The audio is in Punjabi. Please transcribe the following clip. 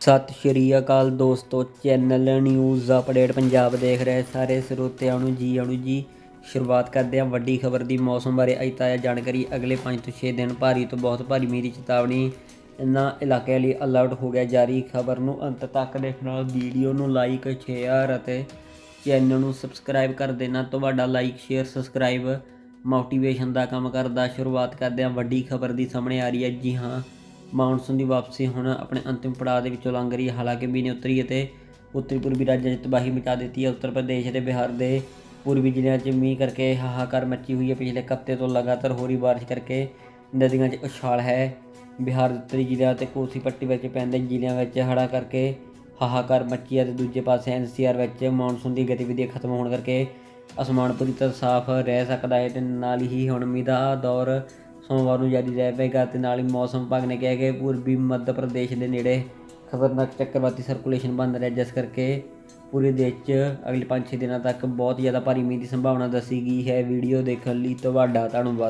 ਸਤਿ ਸ਼੍ਰੀ ਅਕਾਲ ਦੋਸਤੋ, ਚੈਨਲ ਨਿਊਜ਼ ਅਪਡੇਟ ਪੰਜਾਬ ਦੇਖ ਰਹੇ ਸਾਰੇ ਸਰੋਤਿਆਂ ਨੂੰ ਜੀ ਆਣੂ ਜੀ। ਸ਼ੁਰੂਆਤ ਕਰਦੇ ਹਾਂ ਵੱਡੀ ਖਬਰ ਦੀ, ਮੌਸਮ ਬਾਰੇ ਅੱਜ ਤਾਜ਼ਾ ਜਾਣਕਾਰੀ। ਅਗਲੇ 5 ਤੋਂ 6 ਦਿਨ ਭਾਰੀ ਤੋਂ ਬਹੁਤ ਭਾਰੀ ਮੀਂਹ ਦੀ ਚੇਤਾਵਨੀ ਇਨ੍ਹਾਂ ਇਲਾਕਿਆਂ ਲਈ ਅਲਰਟ ਹੋ ਗਿਆ ਜਾਰੀ। ਖਬਰ ਨੂੰ ਅੰਤ ਤੱਕ ਦੇਖਣਾ ਵੀਡੀਓ ਨੂੰ ਲਾਈਕ ਸ਼ੇਅਰ ਅਤੇ ਚੈਨਲ ਨੂੰ ਸਬਸਕ੍ਰਾਈਬ ਕਰ ਦੇਣਾ। ਤੁਹਾਡਾ ਲਾਈਕ ਸ਼ੇਅਰ ਸਬਸਕ੍ਰਾਈਬ ਮੋਟੀਵੇਸ਼ਨ ਦਾ ਕੰਮ ਕਰਦਾ। ਸ਼ੁਰੂਆਤ ਕਰਦੇ ਹਾਂ ਵੱਡੀ ਖਬਰ ਦੀ ਸਾਹਮਣੇ ਆ ਰਹੀ ਹੈ। ਜੀ ਹਾਂ ਮਾਨਸੂਨ ਦੀ ਵਾਪਸੀ ਹੁਣ ਆਪਣੇ ਅੰਤਿਮ ਪੜਾਅ ਦੇ ਵਿੱਚੋਂ ਲੰਘ ਰਹੀ ਹੈ। ਹਾਲਾਂਕਿ ਮੀਂਹ ਨੇ ਉੱਤਰੀ ਅਤੇ ਉੱਤਰੀ ਪੂਰਬੀ ਰਾਜਾਂ 'ਚ ਤਬਾਹੀ ਮਚਾ ਦਿੱਤੀ ਹੈ। ਉੱਤਰ ਪ੍ਰਦੇਸ਼ ਅਤੇ ਬਿਹਾਰ ਦੇ ਪੂਰਬੀ ਜ਼ਿਲ੍ਹਿਆਂ 'ਚ ਮੀਂਹ ਕਰਕੇ ਹਾਹਾਕਾਰ ਮੱਚੀ ਹੋਈ ਹੈ। ਪਿਛਲੇ ਇੱਕ ਹਫ਼ਤੇ ਤੋਂ ਲਗਾਤਾਰ ਹੋ ਰਹੀ ਬਾਰਿਸ਼ ਕਰਕੇ ਨਦੀਆਂ 'ਚ ਉਛਾਲ ਹੈ। ਬਿਹਾਰ ਦੇ ਉੱਤਰੀ ਜ਼ਿਲ੍ਹਿਆਂ ਅਤੇ ਕੋਸੀ ਪੱਟੀ ਵਿੱਚ ਪੈਂਦੇ ਜ਼ਿਲ੍ਹਿਆਂ ਵਿੱਚ ਹੜ੍ਹਾਂ ਕਰਕੇ ਹਾਹਾਕਾਰ ਮੱਚੀ ਹੈ ਤੇ ਦੂਜੇ ਪਾਸੇ ਐਨਸੀਆਰ ਵਿੱਚ ਮੌਨਸੂਨ ਦੀ ਗਤੀਵਿਧੀ ਖਤਮ ਹੋਣ ਕਰਕੇ ਅਸਮਾਨ ਪੂਰੀ ਤਰ੍ਹਾਂ ਸਾਫ਼ ਰਹਿ ਸਕਦਾ ਹੈ ਤੇ ਨਾਲ ਹੀ ਹੁਣ ਮੀਂਹ ਦਾ ਦੌਰ ਸੋਮਵਾਰ ਨੂੰ ਜਾਰੀ ਰਹਿ ਪਏਗਾ ਤੇ ਨਾਲ ਹੀ ਮੌਸਮ ਵਿਭਾਗ ਨੇ ਕਿਹਾ ਕਿ ਪੂਰਬੀ ਮੱਧ ਪ੍ਰਦੇਸ਼ ਦੇ ਨੇੜੇ ਖਤਰਨਾਕ ਚੱਕਰਵਾਤੀ ਸਰਕੂਲੇਸ਼ਨ ਬਣ ਰਿਹਾ ਜਿਸ ਕਰਕੇ ਪੂਰੇ ਦੇਸ਼ 'ਚ ਅਗਲੇ 5-6 ਦਿਨਾਂ ਤੱਕ ਬਹੁਤ ਜ਼ਿਆਦਾ ਭਾਰੀ ਮੀਂਹ ਦੀ ਸੰਭਾਵਨਾ ਦੱਸੀ ਗਈ ਹੈ। ਵੀਡੀਓ ਦੇਖਣ ਲਈ ਤੁਹਾਡਾ ਧੰਨਵਾਦ।